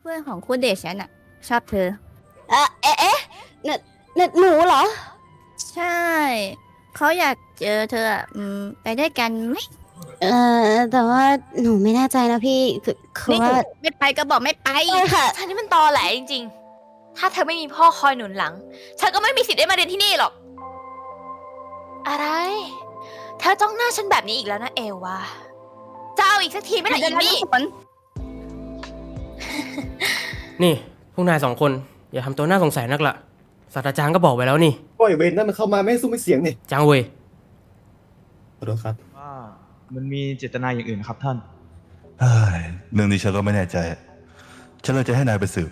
เพื่อนของคู่เดทฉันอะชอบเธอ เอ่อเอ๊ะเอ๊ะเนเนหนูเหรอ ใช่ เขาอยากเจอเธออะอืมไปด้วยกันไหมเอ่อแต่ว่าหนูไม่แน่ใจนะพี่คือคือนี่ว่าไม่ไปก็บอกไม่ไป ใช่ค่ะ ฉันนี่มันตอแหลจริงๆ ถ้าเธอไม่มีพ่อคอยหนุนหลัง ฉันก็ไม่มีสิทธิ์ได้มาเรียนที่นี่หรอก อะไร เธอจ้องหน้าฉันแบบนี้อีกแล้วนะเอวาจะเอาอีกสักทีไหมล่ะอีนี่ นี่พวกนายสองคน อย่าทำตัวน่าสงสัยนักละศาสตราจารย์ก็บอกไว้แล้วนี่ปล่อยเวรนั่นมันเข้ามาไม่ให้ซุ้มไม่เสียงนี่จางเวยขอโทษครับว่ามันมีเจตนาอย่างอื่นครับท่าน เฮ้ยเรื่องนี้ฉันก็ไม่แน่ใจ ฉันเลยจะให้นายไปสืบ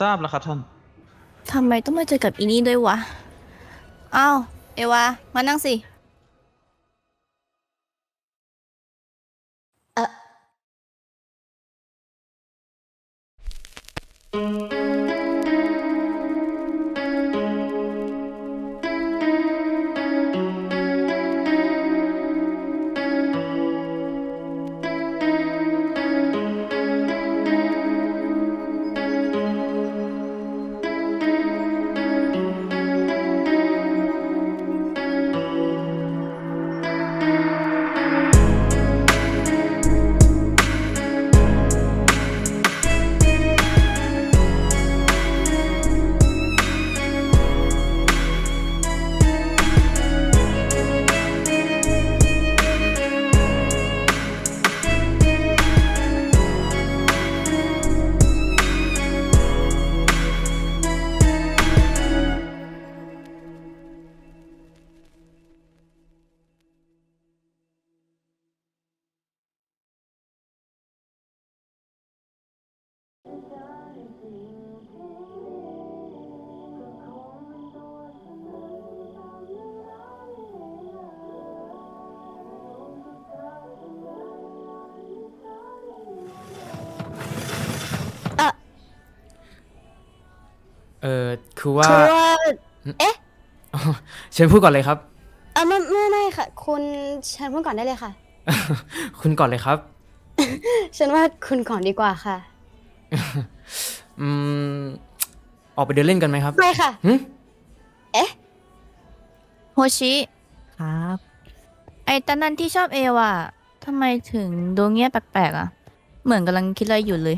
ทราบแล้วครับท่าน ทำไมต้องมาเจอกับอีนี่ด้วยวะ อ้าว เอวา มานั่งสิ เอ คือว่า คือว่าเชิญพูดก่อนเลยครับ เออไม่ไม่ไม่ค่ะ คุณฉันพูดก่อนได้เลยค่ะ คุณก่อนเลยครับ ฉันว่าคุณก่อนดีกว่าค่ะ อืม ออกไปเดินเล่นกันไหมครับไม่ค่ะ หึโฮชิครับ ไอ้ตานันที่ชอบเอวาทำไมถึงดูเงียบแปลกๆอะเหมือนกำลังคิดอะไรอยู่เลย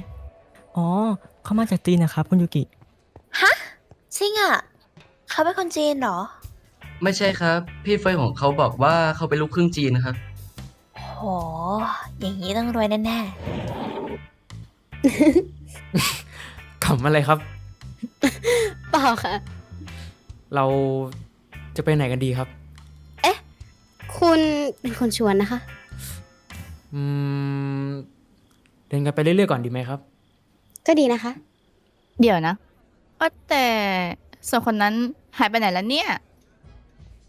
อ๋อ เขามาจากจีนนะครับ คุณยูกิ ฮะ จริงอะ เขาเป็นคนจีนเหรอ ไม่ใช่ครับ พี่เฟยของเขาบอกว่าเขาเป็นลูกครึ่งจีนนะครับ โห อย่างนี้ต้องรวยแน่ขำอะไรครับ เปล่าค่ะ เราจะไปไหนกันดีครับ คุณเป็นคนชวนนะคะ อืม เดินกันไปเรื่อยๆก่อนดีไหมครับ ก็ดีนะคะ เดี๋ยวนะ ว่าแต่ส่วนคนนั้นหายไปไหนแล้วเนี่ย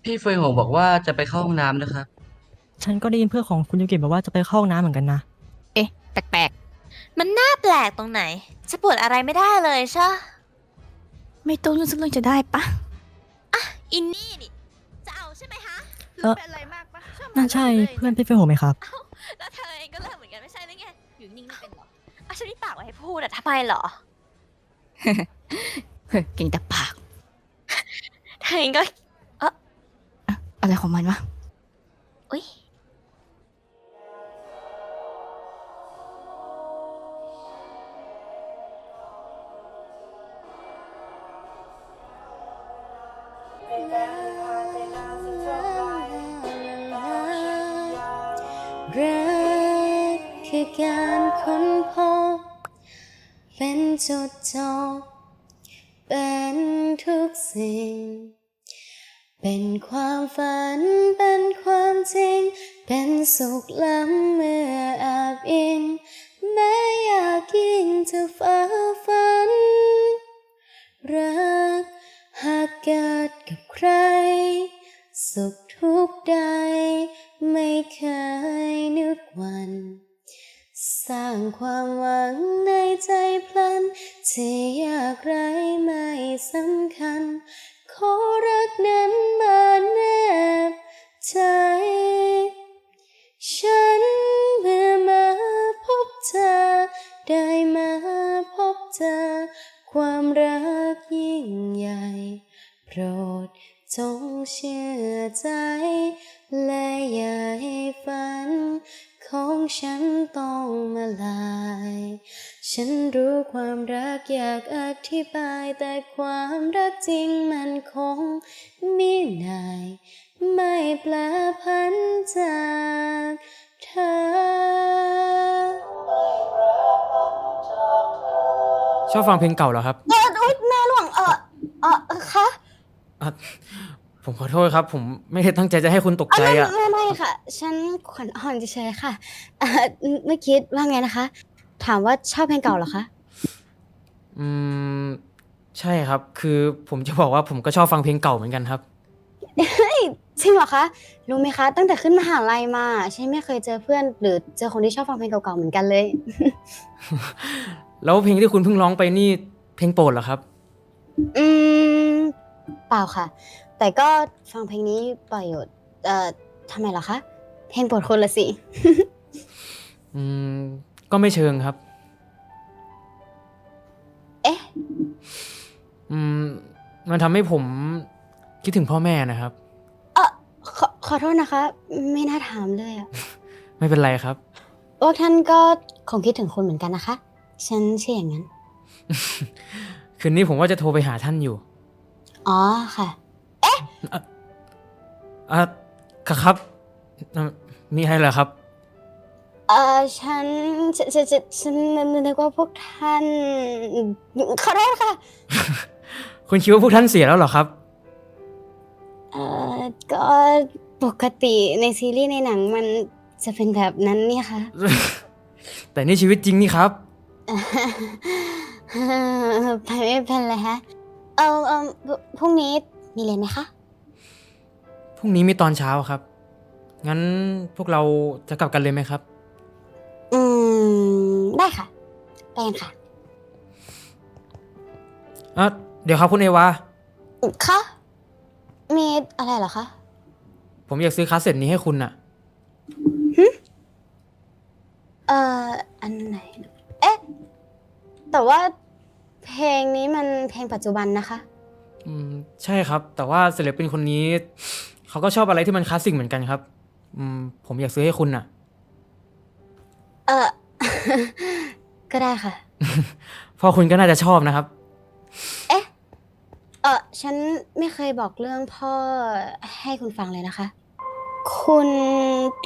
พี่เฟยของบอกว่าจะไปเข้าห้องน้ำนะครับ ฉันก็ได้ยินเพื่อนของคุณยูกิบอกว่าจะไปเข้าห้องน้ำเหมือนกันนะ เอ๊ะ แปลกๆมันน่าแปลกตรงไหน จะปวดอะไรไม่ได้เลยใช่ๆ ไม่ต้องรู้สึกเรื่องจะได้ปะอินนี่นี่ จะเอาใช่ไหมฮะหรืเอ่อ เป็นอะไรมากปะชอบน่าใช่หารื่งลยเพื่อนพี่เฟยโหไหมครับ แล้วเธอเองก็เลิกเหมือนกันไม่ใช่หรือไง อยู่นิ่งไม่เป็นเหรออะฉันมีปากไว้ให้พูดอะทำไมเหรอ เฮ้ยเก่งแต่ปากเธอเองก็อะไรของมันวะ อุ้ยรักคือการค้นพบเป็นจุดจบเป็น ทุกสิ่ง เป็นความฝันเป็นความจริง เป็นสุขล้ำเมื่ออาบอิง แม้อยากยิ่งจะฝ่าฝัน รักหากเกิดกับใคร สุขทุกใด ไม่เคยนึกวัน สร้างความหวังในใจพลันที่ยากไรไม่สำคัญ ขอรักนั้นมาแนบใจ ฉันรู้ความรักอยากอธิบายแต่ความรักจริงมันคงไม่นาย ไม่แปลพันจากเธอชอบฟังเพลงเก่าเหรอครับเอออุ๊ยแม่หลวงเออเออเออคะอะผมขอโทษครับ ผมไม่ได้ตั้งใจจะให้คุณตกใจไม่อะ ไม่ไม่ค่ะ ฉันขวัญอ่อนเฉยๆค่ะเอ่อเมื่อกี้ว่าไงนะคะ ถามว่าชอบเพลงเก่าเหรอคะ อืม ใช่ครับ คือผมจะบอกว่าผมก็ชอบฟังเพลงเก่าเหมือนกันครับจริงเหรอคะ รู้ไหมคะ ตั้งแต่ขึ้นมหาลัยมาฉันไม่เคยเจอเพื่อน หรือเจอคนที่ชอบฟังเพลงเก่าๆเหมือนกันเลย แล้วเพลงที่คุณเพิ่งร้องไปนี่เพลงโปรดเหรอครับ อืม เปล่าค่ะ แต่ก็ฟังเพลงนี้บ่อยอยู่เอ่อทำไมเหรอคะ เพลงโปรดคนละสิ อืม ก็ไม่เชิงครับ เอ๊ะ อืม มันทำให้ผมคิดถึงพ่อแม่นะครับเออขอขอโทษนะคะ ไม่น่าถามเลยอะไม่เป็นไรครับ พวกท่านก็คงคิดถึงคุณเหมือนกันนะคะ ฉันเชื่ออย่างนั้น คืนนี้ผมว่าจะโทรไปหาท่านอยู่อ๋อค่ะ อะครับอะมีอะไรเหรอครับ เออฉันฉันฉันฉันฉันนึกว่าพวกท่านขอโทษค่ะ คุณคิดว่าพวกท่านเสียแล้วเหรอครับ เออก็ปกติในซีรีส์ในหนังมันจะเป็นแบบนั้นเนี่ยค่ะ แต่นี่ชีวิตจริงนี่ครับ ไปไม่เป็นเลยฮะเออเออพรุ่พรุ่งนี้มีเรียนไหมคะพรุ่งนี้มีตอนเช้าครับ งั้นพวกเราจะกลับกันเลยไหมครับ อืม ได้ค่ะ ไปกันค่ะอะเดี๋ยวครับคุณเอวา คะมีอะไรเหรอคะ ผมอยากซื้อคาสเซ็ตนี้ให้คุณน่ะ เอ่อ อันไหน เอ๊ะ แต่ว่าเพลงนี้มันเพลงปัจจุบันนะคะ อืม ใช่ครับ แต่ว่าศิลปินคนนี้ เขาก็ชอบอะไรที่มันคลาสสิกเหมือนกันครับ อืม ผมอยากซื้อให้คุณน่ะ เออ ก็ได้ค่ะเพราะคุณก็น่าจะชอบนะครับ เอ๊ะ เออฉันไม่เคยบอกเรื่องพ่อให้คุณฟังเลยนะคะ คุณ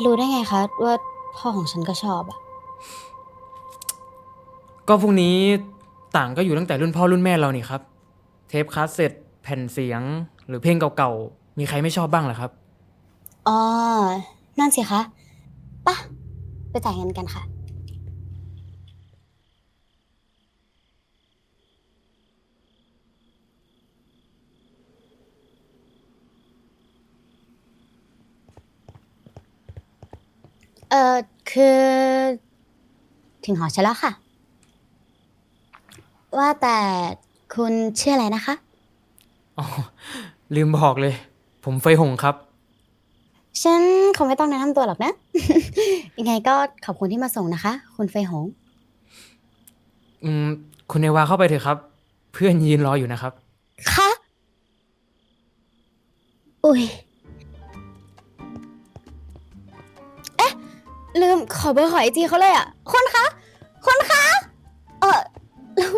รู้ได้ไงคะว่าพ่อของฉันก็ชอบอะก็พวกนี้ต่างก็อยู่ตั้งแต่รุ่นพ่อรุ่นแม่เรานี่ครับ เทปคาสเซ็ตแผ่นเสียง หรือเพลงเก่าๆ มีใครไม่ชอบบ้างเหรอครับ อ๋อ นั่นสิคะปะ ไปจ่ายเงินกันค่ะ เอ่อ คือ ถึงหอฉันแล้วค่ะ ว่าแต่คุณชื่ออะไรนะคะ อ๋อลืมบอกเลย ผมเฟหงครับ ฉันคงไม่ต้องแนะนำตัวหรอกนะ ยังไงก็ขอบคุณที่มาส่งนะคะ คุณเฟยหง อืม คุณเอวาเข้าไปเถอะครับ เพื่อนยืนรออยู่นะครับ คะอุ้ย เอ๊ะ ลืมขอเบอร์ขอไอจีเขาเลยอะ คนคะ คนคะ เออแล้ว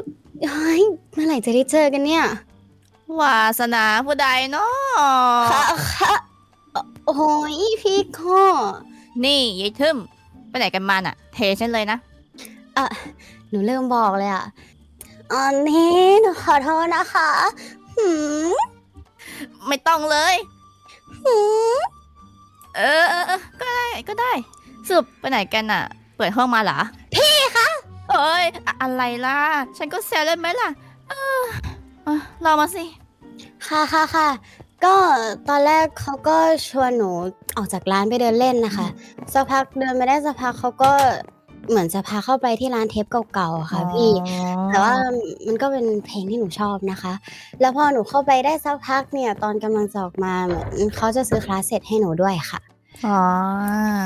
เฮ้ยเมื่อไหร่จะได้เจอกันเนี่ย วาสนาผู้ใดเนาะคะคะ โอ้ยพี่ข้อนี่ยายทึมไปไหนกันมาน่ะ เทฉันเลยนะอะหนูลืมบอกเลยอะอันนี้หนูขอโทษนะคะหืมไม่ต้องเลย หืมเออเออเออก็ได้ก็ได้สรุปไปไหนกันน่ะ เปิดห้องมาเหรอพี่คะเอ้ยอะอะไรล่ะ ฉันก็แซวเล่นไหมล่ะ เออเออเรามาสิ ค่ะค่ะค่ะ ก็ตอนแรกเขาก็ชวนหนูออกจากร้านไปเดินเล่นนะคะสักพักเดินไปได้สักพักเขาก็ เหมือนจะพาเข้าไปที่ร้านเทปเก่า ๆ อะค่ะพี่ แต่ว่ามันก็เป็นเพลงที่หนูชอบนะคะ แล้วพอหนูเข้าไปได้สักพักเนี่ย ตอนกำลังจะออกมา เหมือนเขาจะซื้อ คลาสเซ็ตให้หนูด้วยค่ะ อ๋อ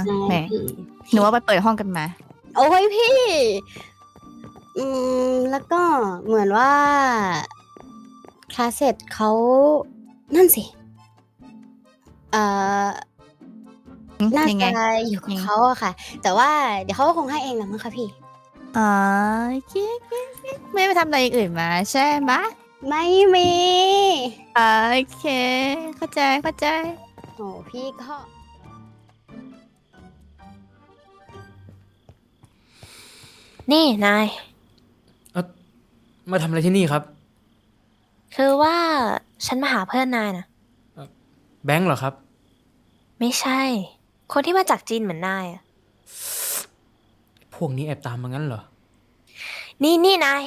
ใช่แหม พี่ หนูว่าไปเปิดห้องกันมา โอ้ยพี่ อืม แล้วก็เหมือนว่า คลาสเสร็จเขา นั่นสิ เอ่อ น่ายังไง จะอยู่กับยังไง เขาอะค่ะ แต่ว่าเดี๋ยวเขาก็คงให้เองแหละมั้งคะพี่ อ๋อโอเคโอเคโอเคไม่ได้ไปทำอะไรอย่างอื่นมาใช่ไหมไม่มีอ่าโอเค เข้าใจเข้าใจ โอ้พี่ก็ นี่นาย มาทำอะไรที่นี่ครับ คือว่า ฉันมาหาเพื่อนนายนะแบงค์เหรอครับ ไม่ใช่ คนที่มาจากจีนเหมือนนายอะพวกนี้แอบตามมางั้นเหรอ นี่นี่นาย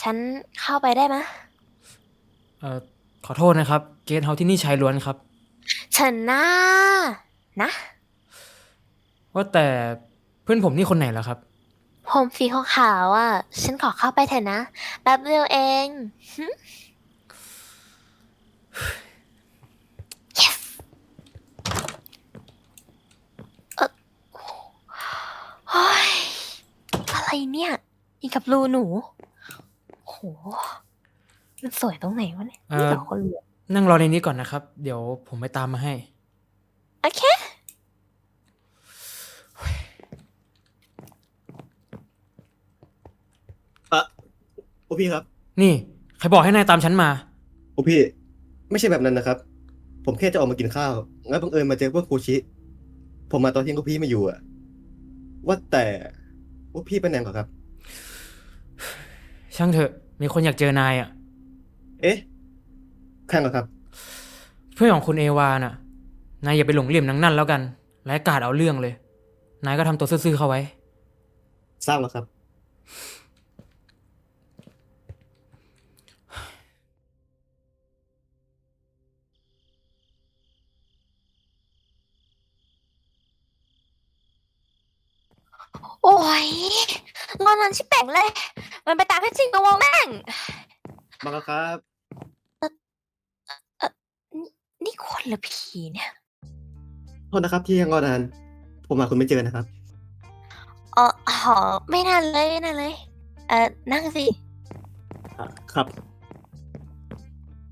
ฉันเข้าไปได้ไหมะเอ่อขอโทษนะครับ เกสเฮาที่นี่ชายล้วนครับ ฉันน่านะ ว่าแต่เพื่อนผมนี่คนไหนล่ะครับ ผมสีขาวๆอะ ฉันขอเข้าไปเถอะนะ แป๊บเดียวเองหึ yes เออโอ้ยอะไร เนี่ยอีกกับรูหนูโหมันสวยตรงไหนวะเนี่ยเอ่อนี่เหรอคนรวยนั่งรอในนี้ก่อนนะครับ เดี๋ยวผมไปตามมาให้ โอเคโอ้พี่ครับ นี่ ใครบอกให้นายตามฉันมา โอ้พี่ ไม่ใช่แบบนั้นนะครับ ผมแค่จะออกมากินข้าว แล้วบังเอิญมาเจอพวกครูชิ ผมมาตอนที่พวกพี่ไม่อยู่อะว่าแต่ ว่าพี่ไปไหนเหรอครับ ช่างเถอะ มีคนอยากเจอนายอะ เอ๊ะใครเหรอครับ เพื่อนของคุณเอวาน่ะ นายอย่าไปหลงเหลี่ยมนังนั่นแล้วกันและกาดเอาเรื่องเลย นายก็ทำตัวซื่อๆเข้าไว้ สร้างเหรอครับ โอ้ยงอนนันชิบแป่งเลย มันไปตามให้จริงตัววงแม่ง มาแล้วครับ นี่คนหรือผีเนี่ย โทษนะครับที่ยังรอนาน ผมหาคุณไม่เจอนะครับเออหอไม่นานเลยไม่นานเลย เออนั่งสิอะครับ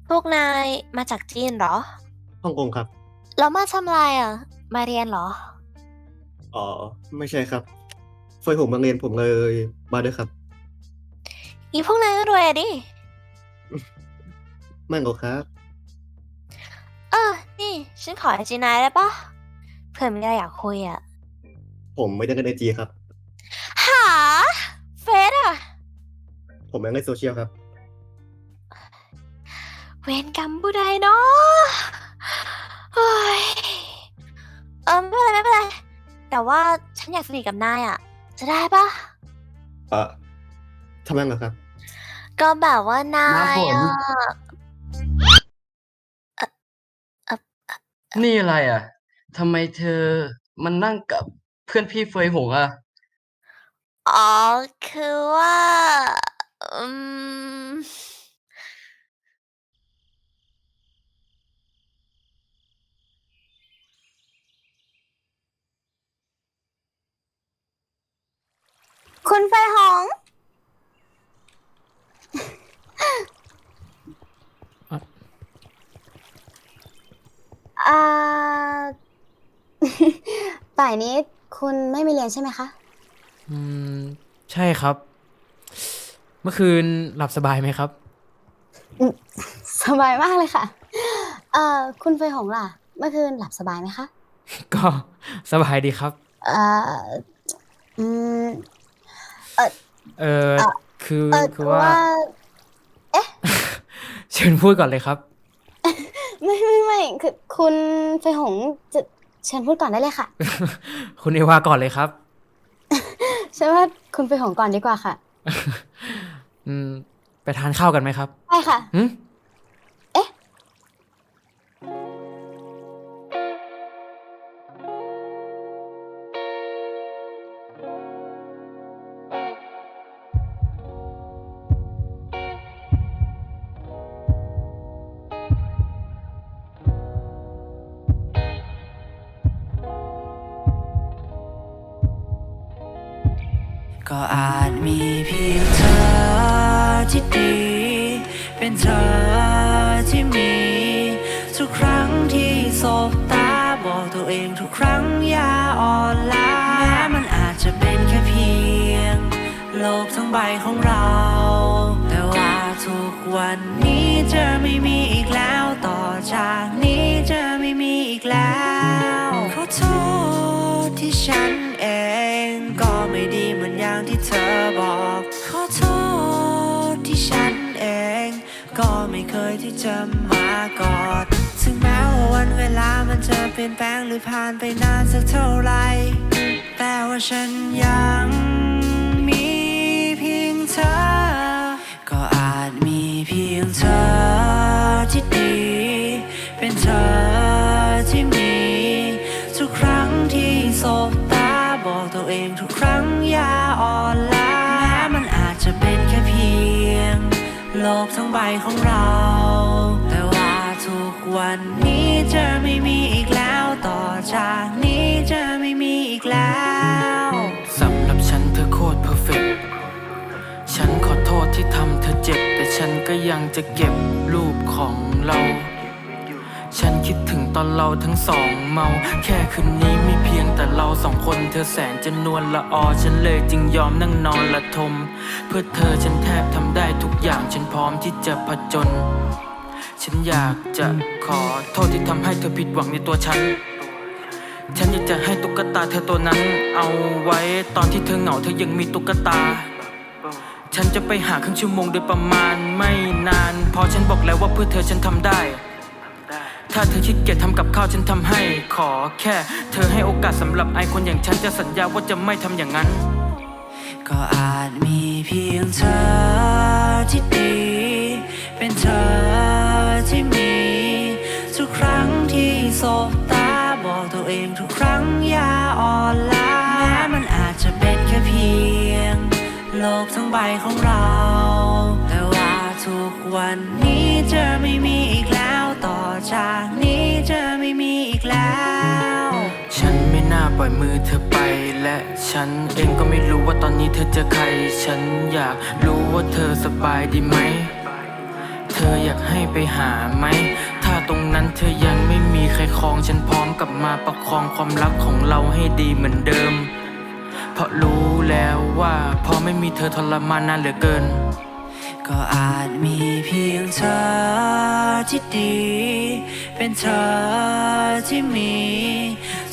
พวกนายมาจากจีนเหรอ ฮ่องกงครับแล้วมาทำอะไรอะ มาเรียนเหรอ อ๋อ ไม่ใช่ครับ เฟยผมมาเรียนผมเลยมาด้วยครับ อีพวกนายก็รวยอะดิ ไม่หรอกครับ เออ นี่ฉันขอไอจีนายได้ปะเผื่อมีอะไรอยากคุยอะผมไม่ได้เล่นไอจีครับ หาเฟซอะผมยังเล่นโซเชียลครับ เวรกรรมผู้ใดเนาะเฮ้ยเออไม่เป็นไรไม่เป็นไรแต่ว่าฉันอยากสนิทกับนายอะ จะได้ปะเออทำไมเหรอครับ ก็แบบว่านายน้าฝนอะนี่อะไรอะทำไมเธอมันนั่งกับเพื่อนพี่เฟยหงอะ อ๋อคือว่าอืม คุณไฟหอง อะ อ่า ป่ายนี้คุณไม่มีเรียนใช่ไหมคะ อืม ใช่ครับ เมื่อคืนหลับสบายไหมครับ สบายมากเลยค่ะ เอ่อ คุณไฟหงล่ะ เมื่อคืนหลับสบายไหมคะ ก็สบายดีครับ เอ่อ อืมเออเอ่อ คือเออคือว่า ว่า เชิญพูดก่อนเลยครับ ไม่ไม่ไม่คือคุณไฟหงจะ เชิญพูดก่อนได้เลยค่ะ คุณเอวาก่อนเลยครับฉันว่าคุณไฟหงก่อนดีกว่าค่ะ อืม ไปทานข้าวกันไหมครับใช่ค่ะ ก็อาจมีเพียงเธอที่ดี เป็นเธอที่มี ทุกครั้งที่สบตาบอกตัวเองทุกครั้งอย่าอ่อนล้าแม้มันอาจจะเป็นแค่เพียง โลกทั้งใบของเรา แต่ว่าทุกวันนี้จะไม่มีอีกแล้วต่อจากนี้จะไม่มีอีกแล้ว เคยที่จะมากอดถึงแม้ว่าวันเวลามันจะเปลี่ยนแปลงหรือผ่านไปนานสักเท่าไร แต่ว่าฉันยังมีเพียงเธอ ก็อาจมีเพียงเธอที่ดี เป็นเธอที่มี ทุกครั้งที่สบตาบอกตัวเองทุกครั้งอย่าอ่อนล้าแม้มันอาจจะเป็นแค่เพียง โลกทั้งใบของเรา แต่ว่าทุกวันนี้จะไม่มีอีกแล้ว ต่อจากนี้จะไม่มีอีกแล้วสำหรับฉันเธอโคตรเพอร์เฟกฉันขอโทษที่ทำเธอเจ็บ แต่ฉันก็ยังจะเก็บรูปของเรา ฉันคิดถึงตอนเราทั้งสองเมา แค่คืนนี้มีเพียงแต่เราสองคน เธอแสนจะนวลละออ ฉันเลยจึงยอมนั่งนอนละทม เพื่อเธอฉันแทบทำได้ทุกอย่างฉันพร้อมที่จะผจญฉันอยากจะขอโทษที่ทำให้เธอผิดหวังในตัวฉัน ฉันอยากจะให้ตุ๊กตาเธอตัวนั้น เอาไว้ตอนที่เธอเหงาเธอยังมีตุ๊กตา ฉันจะไปหาครึ่งชั่วโมงโดยประมาณไม่นาน พอฉันบอกแล้วว่าเพื่อเธอฉันทำได้ ถ้าเธอคิดเกียจทำกับข้าวฉันทำให้ ขอแค่ เธอให้โอกาสสำหรับไอคนอย่างฉันจะสัญญาว่าจะไม่ทำอย่างนั้น ก็อาจมีเพียงเธอที่ดี เป็นเธอที่มี ทุกครั้งที่สบตาบอกตัวเองทุกครั้งอย่าอ่อนล้าแม้มันอาจจะเป็นแค่เพียง โลกทั้งใบของเรา แต่ว่าทุกวัน จากนี้จะไม่มีอีกแล้ว ฉันไม่น่าปล่อยมือเธอไปและฉันเองก็ไม่รู้ว่าตอนนี้เธอเจอใคร ฉันอยากรู้ว่าเธอสบายดีไหม เธออยากให้ไปหาไหม ถ้าตรงนั้นเธอยังไม่มีใครครองฉันพร้อมกลับมาประคองความรักของเราให้ดีเหมือนเดิม เพราะรู้แล้วว่าพอไม่มีเธอทรมานนานเหลือเกิน ก็อาจมีเพียงเธอที่ดี เป็นเธอที่มี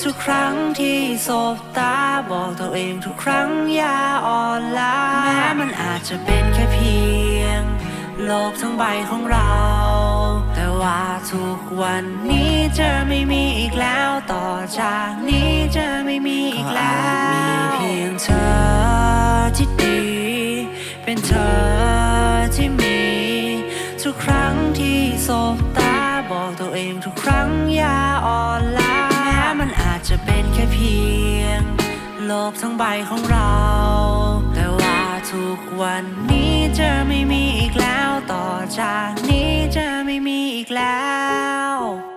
ทุกครั้งที่สบตาบอกตัวเองทุกครั้งอย่าอ่อนล้าแม้มันอาจจะเป็นแค่เพียง โลกทั้งใบของเรา แต่ว่าทุกวันนี้จะไม่มีอีกแล้วต่อจากนี้จะไม่มีอีกแล้วมีเพียงเธอที่ดี เป็นเธอที่มี ทุกครั้งที่สบตา บอกตัวเองทุกครั้งอย่าอ่อนล้าแม้มันอาจจะเป็นแค่เพียง โลกทั้งใบของเรา แต่ว่าทุกวันนี้จะไม่มีอีกแล้วต่อจากนี้จะไม่มีอีกแล้ว